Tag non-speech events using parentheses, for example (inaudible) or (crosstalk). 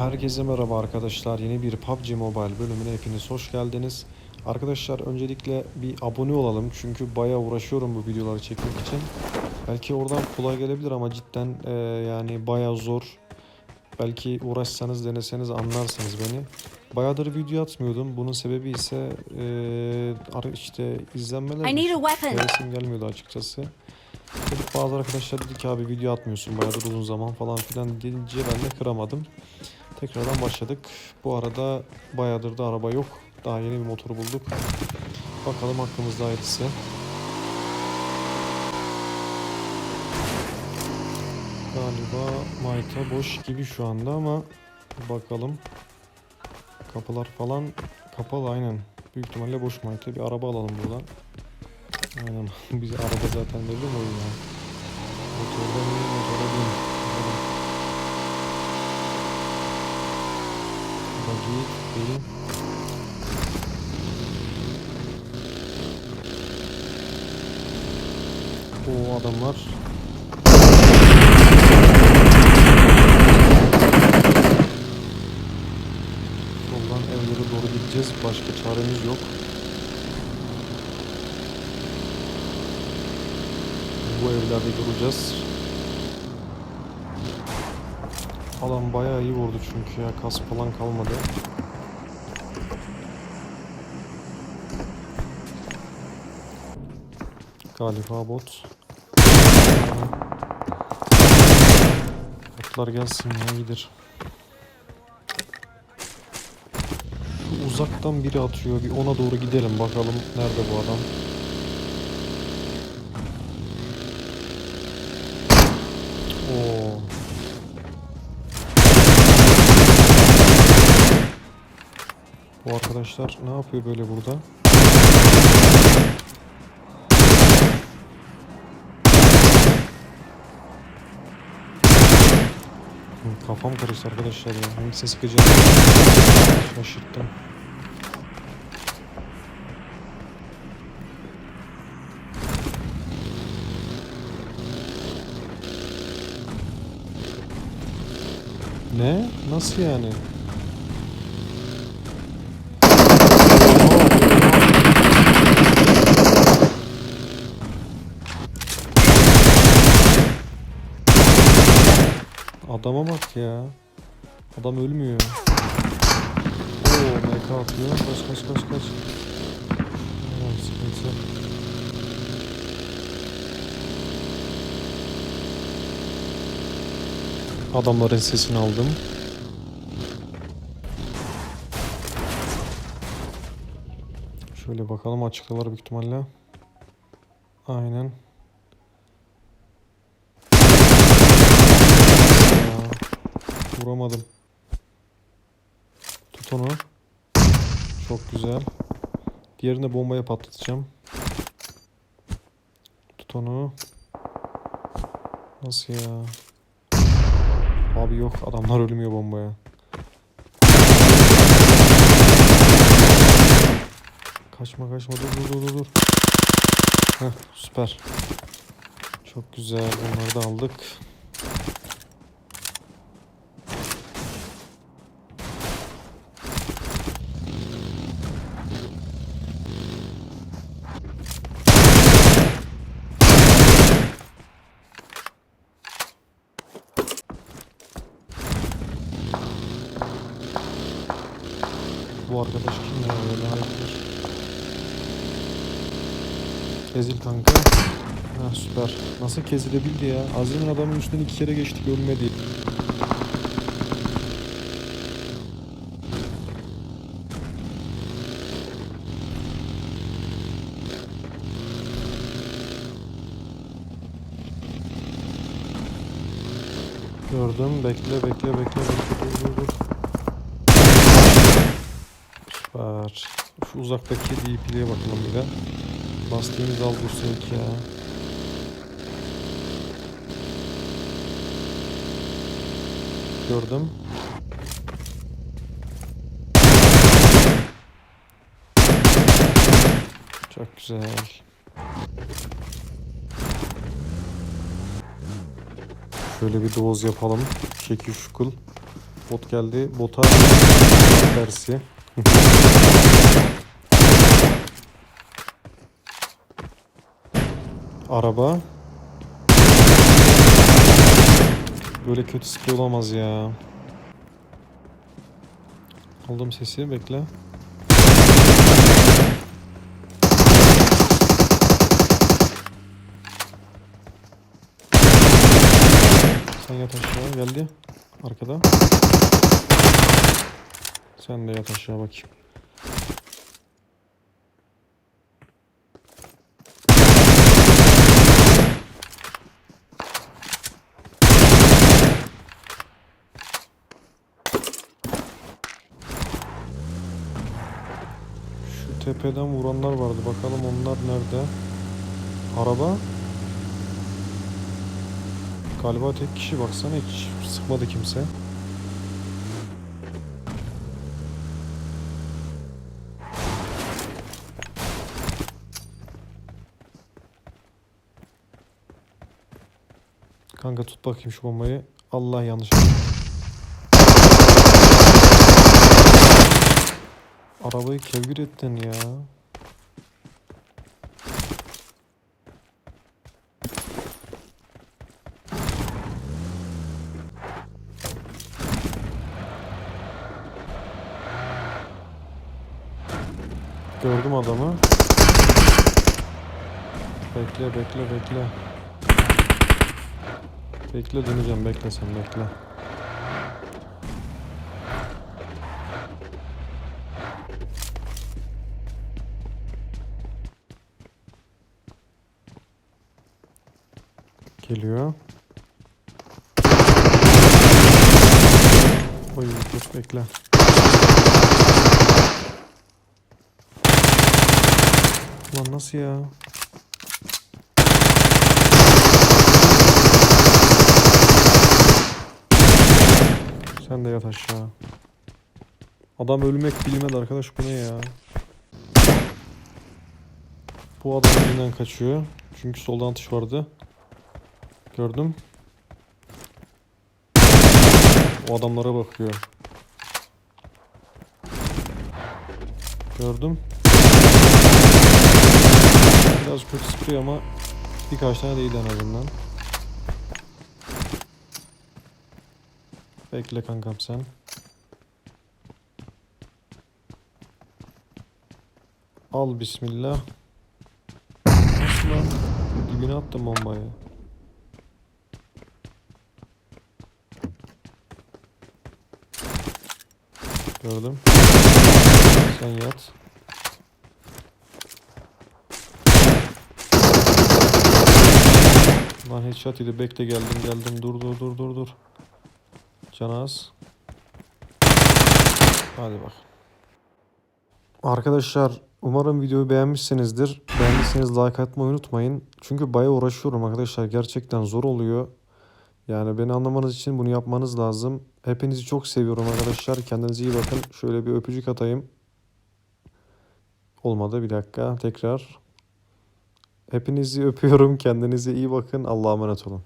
Herkese merhaba arkadaşlar. Yeni bir PUBG Mobile bölümüne hepiniz hoş geldiniz. Arkadaşlar öncelikle bir abone olalım. Çünkü bayağı uğraşıyorum bu videoları çekmek için. Belki oradan kolay gelebilir ama cidden e, yani bayağı zor. Belki uğraşsanız deneseniz anlarsınız beni. Bayağıdır video atmıyordum. Bunun sebebi ise e, işte izlenmeler. Hevesim gelmiyordu açıkçası. Dedik bazı arkadaşlar dedi ki abi video atmıyorsun bayağıdır uzun zaman falan filan deyince ben de kıramadım. Tekrardan başladık. Bu arada bayağıdır da araba yok. Daha yeni bir motor bulduk. Bakalım hakkımızda hayırlısı. Galiba Mayta boş gibi şu anda ama bakalım. Kapılar falan kapalı aynen. Büyük ihtimalle boş Mayta. Bir araba alalım buradan. Aynen. (laughs) Bize araba zaten belli mi oyun ya? Motorda mı? Motora bin. Buggy değil. O adamlar. Soldan evlere doğru gideceğiz. Başka çaremiz yok. Bu evlerde duracağız. Alan bayağı iyi vurdu çünkü ya kas falan kalmadı. Galiba bot. Botlar gelsin ya. Şu uzaktan biri atıyor. Bir ona doğru gidelim bakalım nerede bu adam. Arkadaşlar ne yapıyor böyle burada? Kafam karıştı arkadaşlar ya. Hangisini sıkacağım? Şaşırttım. Ne? Nasıl yani? Adama bak ya. Adam ölmüyor. Oo MK atıyor. Kaç kaç kaç kaç. Aman sıkıntı. Adamların sesini aldım. Şöyle bakalım açıktalar büyük ihtimalle. Aynen. Ya, vuramadım. Tut onu. Çok güzel. Diğerine bombaya patlatacağım. Tut onu. Nasıl ya? Abi yok adamlar ölmüyor bombaya. Kaçma kaçma dur dur dur dur. Heh süper. Çok güzel onları da aldık. Bu arkadaş kim ya böyle hayırdır? Kezil kanka. Ha süper. Nasıl kezilebildi ya? Azim'in adamın üstünden iki kere geçtik ölmedi. Gördüm. Bekle bekle bekle bekle. Dur dur dur. Süper. Şu uzaktaki DP'liye bakalım bir de. Lastiğimiz al dursun ya. Gördüm. Çok güzel. Şöyle bir doz yapalım. Şekil şukul. Bot geldi. Bota dersi. Araba. Böyle kötü sprey olamaz ya. Aldım sesi bekle. Sen yat aşağı geldi. Arkada. Sen de yat aşağı bakayım. Tepeden vuranlar vardı. Bakalım onlar nerede? Araba. Galiba tek kişi baksana hiç sıkmadı kimse. Kanka tut bakayım şu bombayı. Allah yanlış. Arabayı kevgir ettin ya. Gördüm adamı. Bekle bekle bekle. Bekle döneceğim bekle sen bekle. Geliyor. Oy dur bekle. Lan nasıl ya? Sen de yat aşağı. Adam ölmek bilmedi arkadaş bu ne ya? Bu adam elinden kaçıyor. Çünkü soldan atış vardı. Gördüm. O adamlara bakıyor. Gördüm. Biraz kötü sprey ama birkaç tane değil en azından. Bekle kankam sen. Al bismillah. Nasıl lan? Dibine attım bombayı. Gördüm. Sen yat. Lan headshot idi. Bekle geldim geldim. Dur dur dur dur dur. Can az. Hadi bak. Arkadaşlar umarım videoyu beğenmişsinizdir. Beğendiyseniz like atmayı unutmayın. Çünkü bayağı uğraşıyorum arkadaşlar. Gerçekten zor oluyor. Yani beni anlamanız için bunu yapmanız lazım. Hepinizi çok seviyorum arkadaşlar. Kendinize iyi bakın. Şöyle bir öpücük atayım. Olmadı bir dakika tekrar. Hepinizi öpüyorum. Kendinize iyi bakın. Allah'a emanet olun.